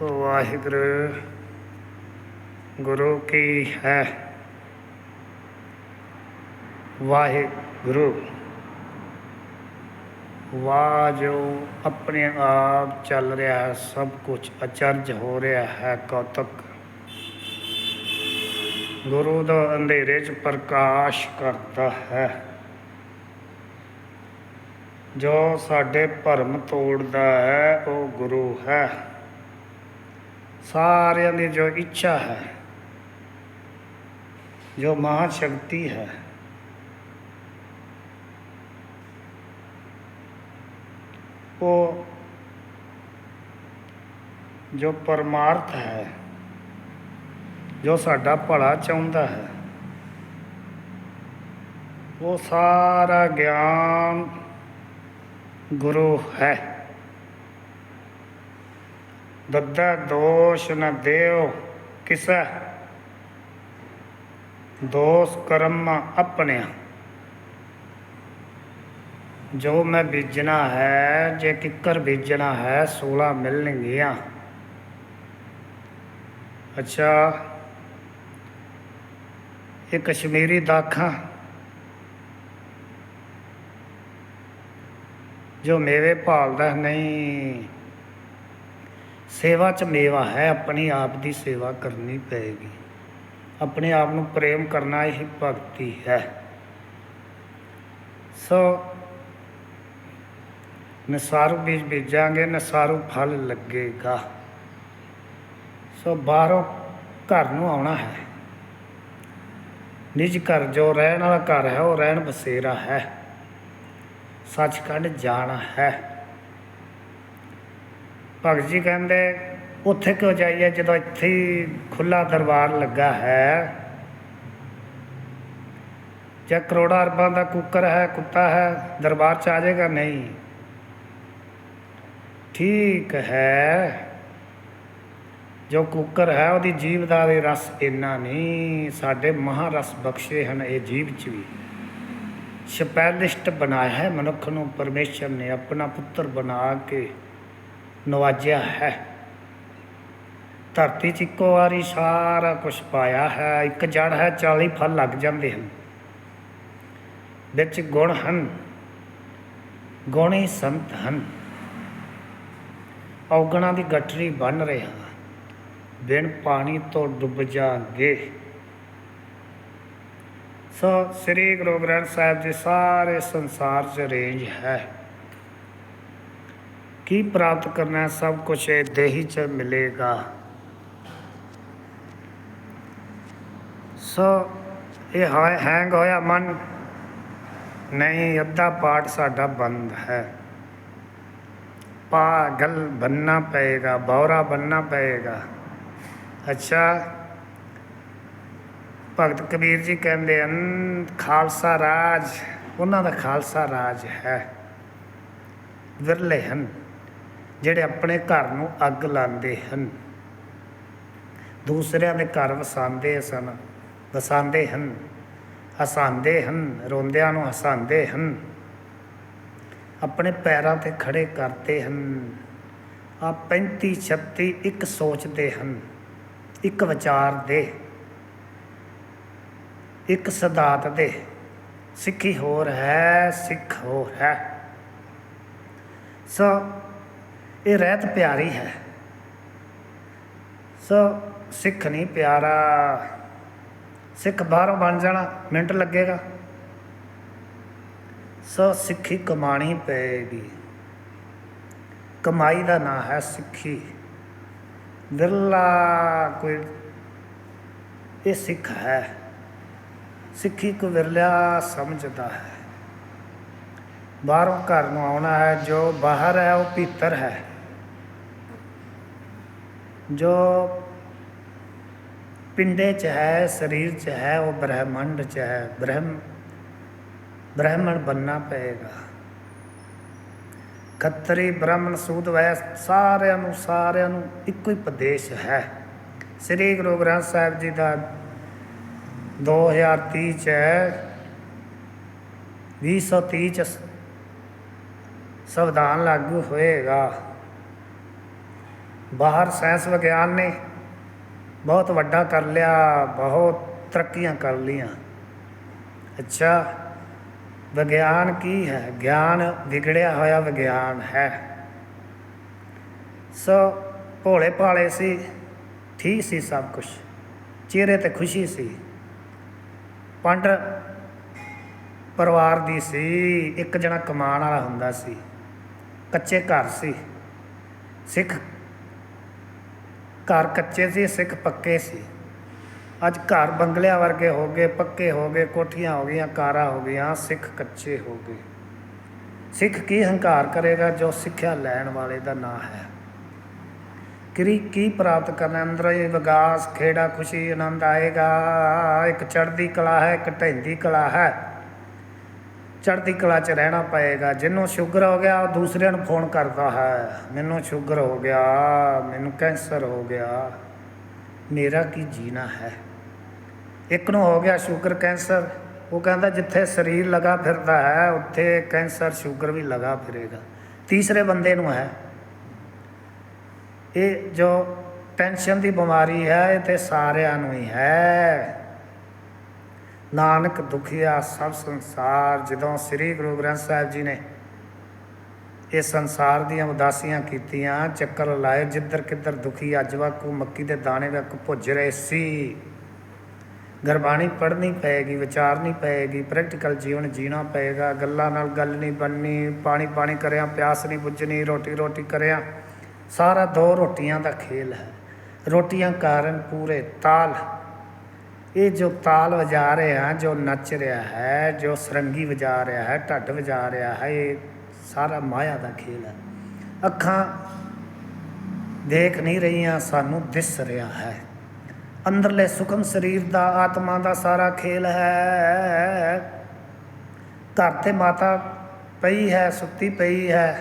ਵਾਹਿਗੁਰੂ, ਗੁਰੂ ਕੀ ਹੈ? ਵਾਹਿਗੁਰੂ ਵਾਹ ਜੋ ਆਪਣੇ ਆਪ ਚੱਲ ਰਿਹਾ ਹੈ ਸਭ ਕੁਝ ਅਚਰਜ ਹੋ ਰਿਹਾ ਹੈ ਕੌਤਕ। ਗੁਰੂ ਦਾ ਅੰਧੇਰੇ 'ਚ ਪ੍ਰਕਾਸ਼ ਕਰਦਾ ਹੈ। ਜੋ ਸਾਡੇ ਭਰਮ ਤੋੜਦਾ ਹੈ, ਉਹ ਗੁਰੂ ਹੈ। ਸਾਰਿਆਂ ਦੀ ਜੋ ਇੱਛਾ ਹੈ, ਜੋ ਮਹਾ ਸ਼ਕਤੀ ਹੈ, ਉਹ ਜੋ ਪਰਮਾਰਥ ਹੈ, ਜੋ ਸਾਡਾ ਭਲਾ ਚਾਹੁੰਦਾ ਹੈ, ਉਹ ਸਾਰਾ ਗਿਆਨ ਗੁਰੂ ਹੈ। ਦੱਦਾ ਦੋਸ਼ ਨ ਦੇਵ ਕਿਸੈ? ਦੋਸ ਕਰਮ ਆਪਣਿਆ। ਜੋ ਮੈਂ ਬੀਜਣਾ ਹੈ, ਜੇ ਕਿੱਕਰ ਬੀਜਣਾ ਹੈ 16 ਮਿਲਣਗੀਆਂ। ਅੱਛਾ, ਇਹ ਕਸ਼ਮੀਰੀ ਦਾਖਾਂ ਜੋ ਮੇਵੇ ਭਾਲਦਾ ਨਹੀਂ। ਸੇਵਾ ਚ ਮੇਵਾ ਹੈ, ਆਪਣੀ ਆਪ ਦੀ ਸੇਵਾ ਕਰਨੀ ਪਏਗੀ। ਆਪਣੇ ਆਪ ਨੂੰ ਪ੍ਰੇਮ ਕਰਨਾ ਹੀ ਭਗਤੀ ਹੈ। ਸੋ ਨਸਾਰੂ ਬੀਜ ਬੀਜਾਂਗੇ, ਨਸਾਰੂ ਫਲ ਲੱਗੇਗਾ। ਸੋ ਬਾਹਰੋਂ ਘਰ ਨੂੰ ਆਉਣਾ ਹੈ। ਨਿਜ ਘਰ ਜੋ ਰਹਿਣ ਵਾਲਾ ਘਰ ਹੈ, ਉਹ ਰਹਿਣ ਬਸੇਰਾ ਹੈ। ਸੱਚਖੰਡ ਜਾਣਾ ਹੈ। ਭਗਤ ਜੀ ਕਹਿੰਦੇ, ਉੱਥੇ ਕਿਉਂ ਜਾਈਏ ਜਦੋਂ ਇੱਥੇ ਹੀ ਖੁੱਲਾ ਦਰਬਾਰ ਲੱਗਾ ਹੈ? ਜਾਂ ਕਰੋੜਾਂ ਅਰਬਾਂ ਦਾ ਕੁੱਕਰ ਹੈ, ਕੁੱਤਾ ਹੈ, ਦਰਬਾਰ ਚ ਆ ਜਾਏਗਾ? ਨਹੀਂ। ਠੀਕ ਹੈ। ਜੋ ਕੁੱਕਰ ਹੈ, ਉਹਦੀ ਜੀਵ ਦਾ ਵੀ ਰਸ ਇੰਨਾ ਨਹੀਂ, ਸਾਡੇ ਮਹਾਰਸ ਬਖਸ਼ੇ ਹਨ ਇਹ ਜੀਵ ਚ ਵੀ। ਸਪੈਲਿਸਟ ਬਣਾਇਆ ਹੈ ਮਨੁੱਖ ਨੂੰ, ਪਰਮੇਸ਼ਰ ਨੇ ਆਪਣਾ ਪੁੱਤਰ ਬਣਾ ਕੇ ਨਵਾਜਿਆ ਹੈ। ਧਰਤੀ 'ਚ ਇੱਕੋ ਵਾਰੀ ਸਾਰਾ ਕੁਝ ਪਾਇਆ ਹੈ। ਇੱਕ ਜੜ ਹੈ 40 ਫਲ ਲੱਗ ਜਾਂਦੇ ਹਨ। ਵਿੱਚ ਗੁਣ ਹਨ, ਗੁਣੀ ਸੰਤ ਹਨ। ਔਗਣਾ ਦੀ ਗੱਠੜੀ ਗੱਠਰੀ ਰਹੇ ਰਿਹਾ ਬਿਨ ਪਾਣੀ ਤੋਂ ਡੁੱਬ ਜਾਗੇ। ਸੋ ਸ੍ਰੀ ਗੁਰੂ ਗ੍ਰੰਥ ਸਾਹਿਬ ਦੇ ਸਾਰੇ ਸੰਸਾਰ 'ਚ ਰੇਂਜ ਹੈ। ਕੀ ਪ੍ਰਾਪਤ ਕਰਨਾ ਸਭ ਕੁਝ ਇਹ ਦੇਹੀ 'ਚ ਮਿਲੇਗਾ। ਸੋ ਇਹ ਹੈਂਗ ਹੋਇਆ ਮਨ। ਨਹੀਂ, ਅੱਧਾ ਪਾਠ ਸਾਡਾ ਬੰਦ ਹੈ। ਪਾਗਲ ਬੰਨਾ ਪਏਗਾ, ਬੌਰਾ ਬੰਨਾ ਪਏਗਾ। ਅੱਛਾ। ਭਗਤ ਕਬੀਰ ਜੀ ਕਹਿੰਦੇ ਹਨ, ਖਾਲਸਾ ਰਾਜ, ਉਹਨਾਂ ਦਾ ਖਾਲਸਾ ਰਾਜ ਹੈ। ਵਿਰਲੇ ਹਨ। ਜਿਹੜੇ ਆਪਣੇ ਘਰ ਨੂੰ ਅੱਗ ਲਾਉਂਦੇ ਹਨ। ਦੂਸਰਿਆਂ ਦੇ ਘਰ ਵਸਾਉਂਦੇ ਸਨ, ਵਸਾਉਂਦੇ ਹਨ, ਹਸਾਉਂਦੇ ਹਨ, ਰੋਂਦਿਆਂ ਨੂੰ ਹਸਾਉਂਦੇ ਹਨ। ਆਪਣੇ ਪੈਰਾਂ ਤੇ ਖੜੇ ਕਰਦੇ ਹਨ। ਆ 35 36 ਇੱਕ ਸੋਚਦੇ ਹਨ, ਇੱਕ ਵਿਚਾਰ ਦੇ ਇੱਕ ਸਦਾਤ ਦੇ ਸਿੱਖੀ ਹੋਰ ਹੈ, ਸਿੱਖ ਹੋਰ ਹੈ। ਸੋ ਇਹ ਰਹਿਤ ਪਿਆਰੀ ਹੈ। ਸੋ ਸਿੱਖ ਨਹੀਂ ਪਿਆਰਾ। ਸਿੱਖ ਬਾਹਰੋਂ ਬਣ ਜਾਣਾ, ਮਿੰਟ ਲੱਗੇਗਾ। ਸੋ ਸਿੱਖੀ ਕਮਾਣੀ ਪਏਗੀ। ਕਮਾਈ ਦਾ ਨਾਂ ਹੈ ਸਿੱਖੀ। ਵਿਰਲਾ ਕੋਈ ਇਹ ਸਿੱਖ ਹੈ। ਸਿੱਖੀ ਕੋ ਵਿਰਲਾ ਸਮਝਦਾ ਹੈ। ਬਾਹਰੋਂ ਘਰ ਨੂੰ ਆਉਣਾ ਹੈ, ਜੋ ਬਾਹਰ ਹੈ, ਉਹ ਭੀਤਰ ਹੈ। ਜੋ ਪਿੰਡੇ ਚ ਹੈ, ਸਰੀਰ ਚ ਹੈ, ਉਹ ਬ੍ਰਹਿਮੰਡ ਚ ਹੈ। ਬ੍ਰਹਮ, ਬ੍ਰਾਹਮਣ ਬੰਨਾ ਪਏਗਾ। ਖੱਤਰੀ ਬ੍ਰਾਹਮਣ ਸੂਦ ਵੈਸ ਸਾਰਿਆਂ ਨੂੰ ਸਾਰਿਆਂ ਨੂੰ ਇੱਕੋ ਹੀ ਉਪਦੇਸ਼ ਹੈ। ਸ੍ਰੀ ਗੁਰੂ ਗ੍ਰੰਥ ਸਾਹਿਬ ਜੀ ਦਾ 2030 ਚ 2030 ਚ ਸੰਵਿਧਾਨ ਲਾਗੂ ਹੋਏਗਾ। ਬਾਹਰ ਸਾਇੰਸ ਵਿਗਿਆਨ ਨੇ ਬਹੁਤ ਵੱਡਾ ਕਰ ਲਿਆ, ਬਹੁਤ ਤਰੱਕੀਆਂ ਕਰ ਲੀਆਂ ਅੱਛਾ, ਵਿਗਿਆਨ ਕੀ ਹੈ? ਗਿਆਨ ਵਿਗੜਿਆ ਹੋਇਆ ਵਿਗਿਆਨ ਹੈ। ਸੋ ਭੋਲੇ ਭਾਲੇ ਸੀ, ਠੀਕ ਸੀ ਸਭ ਕੁਝ ਚਿਹਰੇ ਤੇ ਖੁਸ਼ੀ ਸੀ। ਪੰਡ ਪਰਿਵਾਰ ਦੀ ਸੀ, ਇੱਕ ਜਣਾ ਕਮਾਉਣ ਵਾਲਾ ਹੁੰਦਾ ਸੀ। ਕੱਚੇ ਘਰ ਸੀ। ਸਿੱਖ ਘਰ ਕੱਚੇ ਸੀ, ਸਿੱਖ ਪੱਕੇ ਸੀ। ਅੱਜ ਘਰ ਬੰਗਲਿਆਂ ਵਰਗੇ ਹੋ ਗਏ, ਪੱਕੇ ਹੋ ਗਏ, ਕੋਠੀਆਂ ਹੋ ਗਈਆਂ, ਕਾਰਾਂ ਹੋ ਗਈਆਂ, ਸਿੱਖ ਕੱਚੇ ਹੋ ਗਏ। ਸਿੱਖ ਕੀ ਹੰਕਾਰ ਕਰੇਗਾ ਜੋ ਸਿੱਖਿਆ ਲੈਣ ਵਾਲੇ ਦਾ ਨਾਂ ਹੈ? ਕਿਰੀ ਕੀ ਪ੍ਰਾਪਤ ਕਰਨਾ? ਅੰਦਰ ਹੀ ਵਿਗਾਸ, ਖੇੜਾ ਖੁਸ਼ੀ, ਆਨੰਦ ਆਏਗਾ। ਇੱਕ ਚੜ੍ਹਦੀ ਕਲਾ ਹੈ, ਇੱਕ ਢਹਿੰਦੀ ਕਲਾ ਹੈ। ਚੜ੍ਹਦੀ ਕਲਾ 'ਚ ਰਹਿਣਾ ਪਏਗਾ। ਜਿਹਨੂੰ ਸ਼ੂਗਰ ਹੋ ਗਿਆ, ਉਹ ਦੂਸਰਿਆਂ ਨੂੰ ਫੋਨ ਕਰਦਾ ਹੈ, ਮੈਨੂੰ ਸ਼ੂਗਰ ਹੋ ਗਿਆ, ਮੈਨੂੰ ਕੈਂਸਰ ਹੋ ਗਿਆ, ਮੇਰਾ ਕੀ ਜੀਣਾ ਹੈ? ਇੱਕ ਨੂੰ ਹੋ ਗਿਆ ਸ਼ੂਗਰ, ਕੈਂਸਰ। ਉਹ ਕਹਿੰਦਾ, ਜਿੱਥੇ ਸਰੀਰ ਲਗਾ ਫਿਰਦਾ ਹੈ, ਉੱਥੇ ਕੈਂਸਰ, ਸ਼ੂਗਰ ਵੀ ਲਗਾ ਫਿਰੇਗਾ। ਤੀਸਰੇ ਬੰਦੇ ਨੂੰ ਹੈ। ਇਹ ਜੋ ਟੈਨਸ਼ਨ ਦੀ ਬਿਮਾਰੀ ਹੈ, ਇਹ ਤੇ ਸਾਰਿਆਂ ਨੂੰ ਹੀ ਹੈ। ਨਾਨਕ ਦੁਖੀਆ ਸਭ ਸੰਸਾਰ, ਜਦੋਂ ਸ੍ਰੀ ਗੁਰੂ ਗ੍ਰੰਥ ਸਾਹਿਬ ਜੀ ਨੇ ਇਹ ਸੰਸਾਰ ਦੀਆਂ ਉਦਾਸੀਆਂ ਕੀਤੀਆਂ, ਚੱਕਰ ਲਾਏ ਜਿੱਧਰ ਕਿੱਧਰ ਦੁਖੀ ਅੱਜ ਵਾਕੂ ਮੱਕੀ ਦੇ ਦਾਣੇ ਵਾਕੂ ਭੁੱਜ ਰਹੇ ਸੀ। ਗੁਰਬਾਣੀ ਪੜ੍ਹਨੀ ਪਏਗੀ, ਵਿਚਾਰਨੀ ਪਏਗੀ ਪ੍ਰੈਕਟੀਕਲ ਜੀਵਨ ਜੀਣਾ ਪਏਗਾ, ਗੱਲਾਂ ਨਾਲ ਗੱਲ ਨਹੀਂ ਬਣਨੀ, ਪਾਣੀ ਪਾਣੀ ਕਰਿਆ, ਪਿਆਸ ਨਹੀਂ ਬੁੱਝਣੀ, ਰੋਟੀ ਰੋਟੀ ਕਰਿਆ। ਸਾਰਾ ਦੋ ਰੋਟੀਆਂ ਦਾ ਖੇਲ ਹੈ। ਰੋਟੀਆਂ ਕਾਰਨ ਪੂਰੇ ਤਾਲ ਇਹ ਜੋ ਤਾਲ ਵਜਾ ਰਿਹਾ ਜੋ ਨੱਚ ਰਿਹਾ ਹੈ, ਜੋ ਸਰੰਗੀ ਵਜਾ ਰਿਹਾ ਹੈ, ਢੱਡ ਵਜਾ ਰਿਹਾ ਹੈ, ਇਹ ਸਾਰਾ ਮਾਇਆ ਦਾ ਖੇਲ ਹੈ। ਅੱਖਾਂ ਦੇਖ ਨਹੀਂ ਰਹੀਆਂ, ਸਾਨੂੰ ਦਿਸ ਰਿਹਾ ਹੈ। ਅੰਦਰਲੇ ਸੁਖਮ ਸਰੀਰ ਦਾ, ਆਤਮਾ ਦਾ ਸਾਰਾ ਖੇਲ ਹੈ। ਘਰ ਤੇ ਮਾਤਾ ਪਈ ਹੈ, ਸੁੱਤੀ ਪਈ ਹੈ।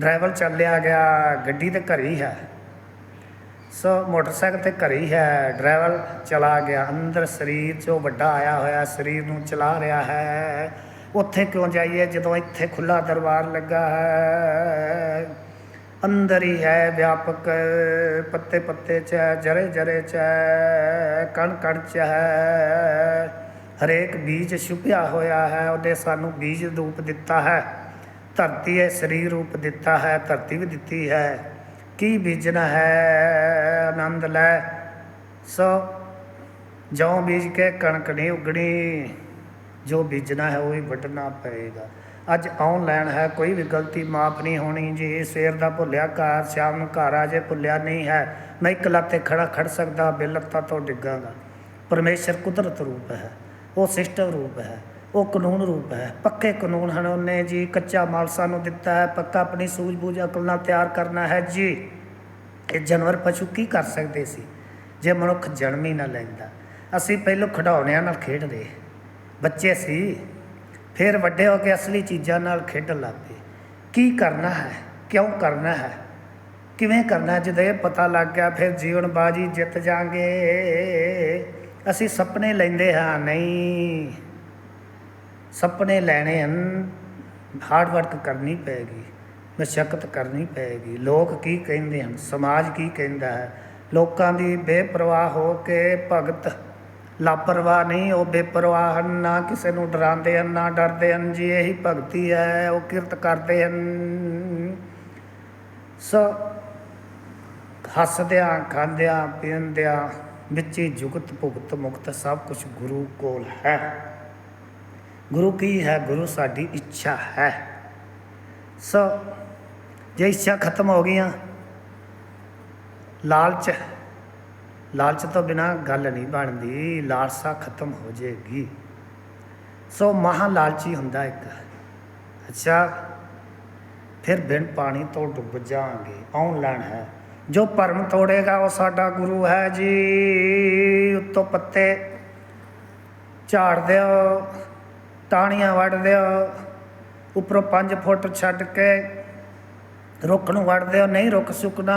ਡਰਾਈਵਰ ਚੱਲਿਆ ਗਿਆ, ਗੱਡੀ ਤੇ ਘਰ ਹੀ ਹੈ। ਸੋ ਮੋਟਰਸਾਈਕਲ ਤੇ ਘਰੇ ਹੀ ਹੈ ਡਰਾਈਵਰ ਚਲਾ ਗਿਆ, ਅੰਦਰ ਸਰੀਰ 'ਚੋਂ ਵੱਡਾ ਆਇਆ ਹੋਇਆ, ਸਰੀਰ ਨੂੰ ਚਲਾ ਰਿਹਾ ਹੈ। ਉੱਥੇ ਕਿਉਂ ਜਾਈਏ ਜਦੋਂ ਇੱਥੇ ਖੁੱਲਾ ਦਰਬਾਰ ਲੱਗਾ ਹੈ? ਅੰਦਰ ਹੀ ਹੈ ਵਿਆਪਕ, ਪੱਤੇ ਪੱਤੇ 'ਚ ਜਰੇ ਜਰੇ 'ਚ ਹੈ, ਕਣ ਕਣ 'ਚ ਹੈ। ਹਰੇਕ ਬੀਜ ਛੁਪਿਆ ਹੋਇਆ ਹੈ ਉਹਨੇ ਸਾਨੂੰ ਬੀਜ ਰੂਪ ਦਿੱਤਾ ਹੈ। ਧਰਤੀ ਹੈ ਸਰੀਰ ਰੂਪ ਦਿੱਤਾ ਹੈ, ਧਰਤੀ ਵੀ ਦਿੱਤੀ ਹੈ। ਕੀ ਬੀਜਣਾ ਹੈ? ਆਨੰਦ ਲੈ। ਸੋ, ਜਉ ਬੀਜ ਕੇ ਕਣਕ ਨਹੀਂ ਉਗਣੀ। ਜੋ ਬੀਜਣਾ ਹੈ ਉਹ ਹੀ ਵੱਢਣਾ ਪਏਗਾ। ਅੱਜ ਆਨਲਾਈਨ ਹੈ, ਕੋਈ ਵੀ ਗਲਤੀ ਮਾਫ ਨਹੀਂ ਹੋਣੀ ਜੀ। ਸਵੇਰ ਦਾ ਭੁੱਲਿਆ ਘਰ, ਸ਼ਾਮ ਨੂੰ ਘਰ ਆ ਜੇ ਭੁੱਲਿਆ ਨਹੀਂ ਹੈ। ਮੈਂ ਇੱਕ ਲੱਤ ਤੇ ਖੜਾ ਖੜ ਸਕਦਾ, ਬੇਲੱਤਾ ਤੋਂ ਡਿੱਗਾਂਗਾ। ਪਰਮੇਸ਼ਰ ਕੁਦਰਤ ਰੂਪ ਹੈ, ਉਹ ਸਿਸਟਮ ਰੂਪ ਹੈ। ਉਹ ਕਾਨੂੰਨ ਰੂਪ ਹੈ, ਪੱਕੇ ਕਾਨੂੰਨ ਹਨ ਉਹਨੇ ਜੀ, ਕੱਚਾ ਮਾਲ ਸਾਨੂੰ ਦਿੱਤਾ ਹੈ, ਪੱਕਾ ਆਪਣੀ ਸੂਝ-ਬੂਝ, ਅਕਲ ਨਾਲ ਤਿਆਰ ਕਰਨਾ ਹੈ ਜੀ। ਇਹ ਜਾਨਵਰ ਪਸ਼ੂ ਕੀ ਕਰ ਸਕਦੇ ਸੀ? ਜੇ ਮਨੁੱਖ ਜਨਮ ਹੀ ਨਾ ਲੈਂਦਾ, ਅਸੀਂ ਪਹਿਲੋਂ ਖਿਡੌਣਿਆਂ ਨਾਲ ਖੇਡਦੇ। ਬੱਚੇ ਸੀ, ਫਿਰ ਵੱਡੇ ਹੋ ਕੇ ਅਸਲੀ ਚੀਜ਼ਾਂ ਨਾਲ ਖੇਡਣ ਲੱਗ ਪਏ। ਕੀ ਕਰਨਾ ਹੈ? ਕਿਉਂ ਕਰਨਾ ਹੈ? ਕਿਵੇਂ ਕਰਨਾ ਜਦੋਂ ਇਹ ਪਤਾ ਲੱਗ ਗਿਆ, ਫਿਰ ਜੀਵਨ ਬਾਜੀ ਜਿੱਤ ਜਾਾਂਗੇ ਅਸੀਂ ਸੁਪਨੇ ਲੈਂਦੇ ਹਾਂ, ਨਹੀਂ। ਸੁਪਨੇ ਲੈਣੇ ਹਨ ਹਾਰਡ ਵਰਕ ਕਰਨੀ ਪਏਗੀ ਮਸ਼ੱਕਤ ਕਰਨੀ ਪਏਗੀ ਲੋਕ ਕੀ ਕਹਿੰਦੇ ਹਨ, ਸਮਾਜ ਕੀ ਕਹਿੰਦਾ ਹੈ? ਲੋਕਾਂ ਦੀ ਬੇਪਰਵਾਹ ਹੋ ਕੇ ਭਗਤ ਲਾਪਰਵਾਹ ਨਹੀਂ, ਉਹ ਬੇਪਰਵਾਹ ਹਨ, ਨਾ ਕਿਸੇ ਨੂੰ ਡਰਾਉਂਦੇ ਹਨ, ਨਾ ਡਰਦੇ ਹਨ। ਜੀ, ਇਹੀ ਭਗਤੀ ਹੈ, ਉਹ ਕਿਰਤ ਕਰਦੇ ਹਨ। ਸੋ ਹੱਸਦਿਆਂ, ਖਾਂਦਿਆਂ, ਪੀਂਦਿਆਂ, ਵਿੱਚ ਹੀ ਜੁਗਤ ਭੁਗਤ ਮੁਕਤ ਸਭ ਕੁਝ ਗੁਰੂ ਕੋਲ ਹੈ। ਗੁਰੂ ਕੀ ਹੈ? ਗੁਰੂ ਸਾਡੀ ਇੱਛਾ ਹੈ। ਸੋ ਜੇ ਇੱਛਾ ਖਤਮ ਹੋ ਗਈਆਂ, ਲਾਲਚ ਲਾਲਚ ਤੋਂ ਬਿਨਾ ਗੱਲ ਨਹੀਂ ਬਣਦੀ, ਲਾਲਸਾ ਖਤਮ ਹੋ ਜਾਏਗੀ। ਸੋ ਮਹਾ ਲਾਲਚੀ ਹੁੰਦਾ ਇੱਕ। ਅੱਛਾ, ਫਿਰ ਬਿਨ ਪਾਣੀ ਤੋਂ ਡੁੱਬ ਜਾਵਾਂਗੇ। ਆਨਲਾਈਨ ਹੈ? ਜੋ ਭਰਮ ਤੋੜੇਗਾ, ਉਹ ਸਾਡਾ ਗੁਰੂ ਹੈ ਜੀ। ਉੱਤੋਂ ਪੱਤੇ ਝਾੜ ਦਿਓ। ਟਾਹਣੀਆਂ ਵੱਢ ਦਿਓ, ਉੱਪਰੋਂ 5 ਫੁੱਟ ਛੱਡ ਕੇ ਰੁੱਖ ਨੂੰ ਵੱਢ ਦਿਓ, ਨਹੀਂ ਰੁੱਖ ਸੁੱਕਣਾ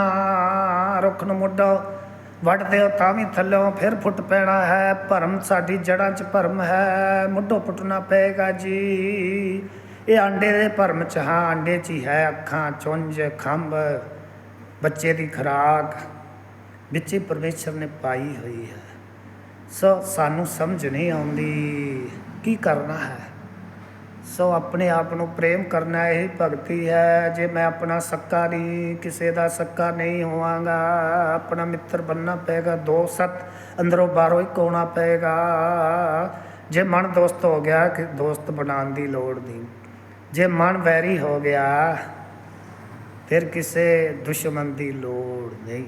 ਰੁੱਖ ਨੂੰ ਮੁੱਢੋ ਵੱਢ ਦਿਓ, ਤਾਂ ਵੀ ਥੱਲੋਂ ਫਿਰ ਫੁੱਟ ਪੈਣਾ ਹੈ, ਭਰਮ ਸਾਡੀ ਜੜ੍ਹਾਂ 'ਚ ਭਰਮ ਹੈ, ਮੁੱਢੋ ਫੁੱਟਣਾ ਪਏਗਾ ਜੀ। ਇਹ ਆਂਡੇ ਦੇ ਭਰਮ 'ਚ ਹਾਂ, ਆਂਡੇ 'ਚ ਹੀ ਹੈ, ਅੱਖਾਂ, ਚੁੰਝ, ਖੰਭ, ਬੱਚੇ ਦੀ ਖੁਰਾਕ, ਵਿੱਚ ਹੀ ਪਰਮੇਸ਼ਰ ਨੇ ਪਾਈ ਹੋਈ ਹੈ। ਸੋ ਸਾਨੂੰ ਸਮਝ ਨਹੀਂ ਆਉਂਦੀ। ਕੀ ਕਰਨਾ ਹੈ? ਸੋ ਆਪਣੇ ਆਪ ਨੂੰ ਪ੍ਰੇਮ ਕਰਨਾ ਇਹ ਭਗਤੀ ਹੈ। ਜੇ ਮੈਂ ਆਪਣਾ ਸੱਕਾ ਨਹੀਂ, ਕਿਸੇ ਦਾ ਸੱਕਾ ਨਹੀਂ ਹੋਵਾਂਗਾ, ਆਪਣਾ ਮਿੱਤਰ ਬੰਨਣਾ ਪਏਗਾ, ਦੋ ਸੱਤ, ਅੰਦਰੋਂ ਬਾਹਰੋਂ ਇੱਕ ਹੋਣਾ ਪਏਗਾ। ਜੇ ਮਨ ਦੋਸਤ ਹੋ ਗਿਆ, ਕਿ ਦੋਸਤ ਬਣਾਉਣ ਦੀ ਲੋੜ ਨਹੀਂ। ਜੇ ਮਨ ਵੈਰੀ ਹੋ ਗਿਆ, ਫਿਰ ਕਿਸੇ ਦੁਸ਼ਮਣ ਦੀ ਲੋੜ ਨਹੀਂ।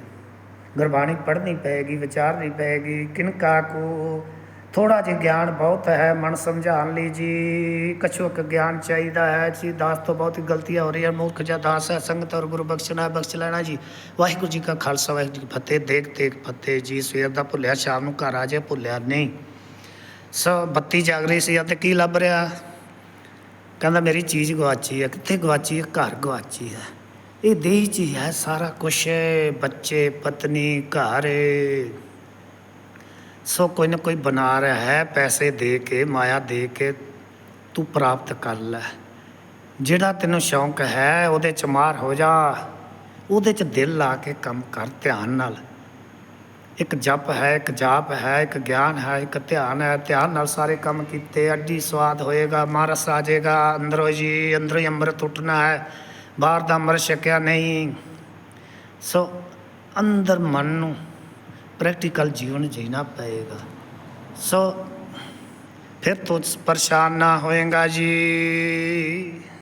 ਗੁਰਬਾਣੀ ਪੜ੍ਹਨੀ ਪਏਗੀ, ਵਿਚਾਰਨੀ ਪਏਗੀ ਕਿਨਕਾ ਕੋ ਥੋੜਾ ਜਿਹਾ ਗਿਆਨ ਬਹੁਤ ਹੈ, ਮਨ ਸਮਝਾਉਣ ਲਈ ਜੀ ਕਛੁਕ ਗਿਆਨ ਚਾਹੀਦਾ ਹੈ ਜੀ। ਦਾਸ ਤੋਂ ਬਹੁਤ ਹੀ ਗਲਤੀਆਂ ਹੋ ਰਹੀਆਂ, ਮੂਰਖ ਜਾਂ ਦਾਸ ਹੈ, ਸੰਗਤ ਔਰ ਗੁਰੂ ਬਖਸ਼ਣਾ ਬਖਸ਼ ਲੈਣਾ ਜੀ। ਵਾਹਿਗੁਰੂ ਜੀ ਕਾ ਖਾਲਸਾ, ਵਾਹਿਗੁਰੂ ਜੀ ਫਤਿਹ। ਦੇਖ ਦੇਖ ਫਤਿਹ ਜੀ, ਸਵੇਰ ਦਾ ਭੁੱਲਿਆ, ਸ਼ਾਮ ਨੂੰ ਘਰ ਆ ਜਾਏ, ਭੁੱਲਿਆ ਨਹੀਂ। ਸੋ ਬੱਤੀ ਜਾਗ ਰਹੀ ਸੀ ਅਤੇ ਕੀ ਲੱਭ ਰਿਹਾ? ਕਹਿੰਦਾ, ਮੇਰੀ ਚੀਜ਼ ਗਵਾਚੀ ਹੈ, ਕਿੱਥੇ ਗਵਾਚੀ ਹੈ? ਘਰ ਗਵਾਚੀ ਹੈ। ਇਹ ਦੇਹ 'ਚ ਹੀ ਹੈ ਸਾਰਾ ਕੁਝ ਬੱਚੇ, ਪਤਨੀ, ਘਰ। ਸੋ ਕੋਈ ਨਾ ਕੋਈ ਬਣਾ ਰਿਹਾ ਹੈ, ਪੈਸੇ ਦੇ ਕੇ, ਮਾਇਆ ਦੇ ਕੇ ਤੂੰ ਪ੍ਰਾਪਤ ਕਰ ਲੈ। ਜਿਹੜਾ ਤੈਨੂੰ ਸ਼ੌਂਕ ਹੈ, ਉਹਦੇ ਚ ਮਾਰ ਹੋ ਜਾ। ਉਹਦੇ ਚ ਦਿਲ ਲਾ ਕੇ ਕੰਮ ਕਰ ਧਿਆਨ ਨਾਲ। ਇੱਕ ਜਪ ਹੈ, ਇੱਕ ਜਾਪ ਹੈ, ਇੱਕ ਗਿਆਨ ਹੈ, ਇੱਕ ਧਿਆਨ ਹੈ। ਧਿਆਨ ਨਾਲ ਸਾਰੇ ਕੰਮ ਕੀਤੇ, ਅੱਡੀ ਸਵਾਦ ਹੋਏਗਾ, ਮਾਰਸ ਆ ਜਾਏਗਾ। ਅੰਦਰੋਂ ਜੀ, ਅੰਦਰੋਂ ਹੀ ਅੰਮ੍ਰਿਤ ਉੱਠਣਾ ਹੈ। ਬਾਹਰ ਦਾ ਅੰਮ੍ਰਿਤ ਛਕਿਆ ਨਹੀਂ। ਸੋ ਅੰਦਰ ਮਨ ਨੂੰ ਪ੍ਰੈਕਟੀਕਲ ਜੀਵਨ ਜੀਣਾ ਪਏਗਾ। ਸੋ ਫਿਰ ਤੋਂ ਪਰੇਸ਼ਾਨ ਨਾ ਹੋਏਗਾ ਜੀ।